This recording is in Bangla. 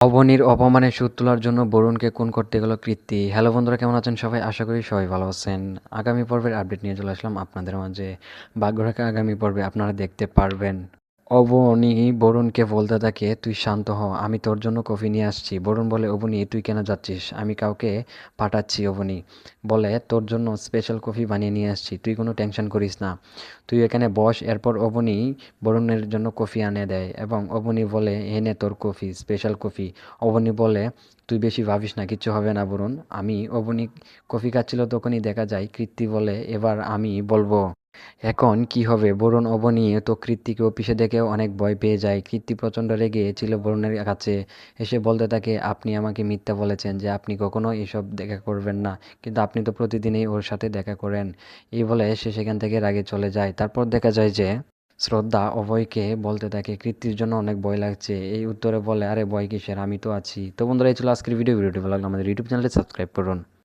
অবনীর অপমানে সুদ তোলার জন্য বরুণকে খুন করতে গেল কৃত্তি হ্যালো বন্ধুরা, কেমন আছেন সবাই? আশা করি সবাই ভালো আছেন। আগামী পর্বের আপডেট নিয়ে চলে আসলাম আপনাদের মাঝে। ভাগ্যরেখা আগামী পর্বে আপনারা দেখতে পারবেন। অবনী বরুণকে বলতে থাকে তুই শান্ত হ, আমি তোর জন্য কফি নিয়ে আসছি। বরুণ বলে, অবনী, তুই কেন যাচ্ছিস? আমি কাউকে পাঠাচ্ছি, অবনী। বলে, তোর জন্য স্পেশাল কফি বানিয়ে নিয়ে আসছি, তুই কোনো টেনশন করিস না। তুই এখানে বস, এরপর অবনী বরুণের জন্য কফি আনে দেয় এবং অবনী বলে, এনে তোর কফি স্পেশাল কফি। অবনী বলে, তুই বেশি ভাবিস না, কিচ্ছু হবে না বরুণ। আমি অবনী কফি খাচ্ছিল তখনই দেখা যায়। কৃত্তি বলে, এবার আমি বলব। এখন কি হবে? বরুণ অবনী তো কৃত্তিকে অফিসে দেখেও অনেক ভয় পেয়ে যায়। কৃত্তি প্রচণ্ড রেগে ছিল বরুণের কাছে। এসে বলতে থাকে, আপনি আমাকে মিথ্যা বলেছেন যে আপনি কখনো এসব দেখা করবেন না, কিন্তু আপনি তো প্রতিদিনই ওর সাথে দেখা করেন। এই বলে সে সেখান থেকে রাগে চলে যায়। তারপর দেখা যায় যে শ্রদ্ধা অভয়কে বলতে থাকে, কৃত্তির জন্য অনেক ভয় লাগছে। এই উত্তরে বলে, আরে ভয় কিসের? আমি তো আছি। তো বন্ধুরা, এই ছিল আজকের ভিডিও। ভিডিওটি ভালো লাগল আমাদের ইউটিউব চ্যানেলটি সাবস্ক্রাইব করুন।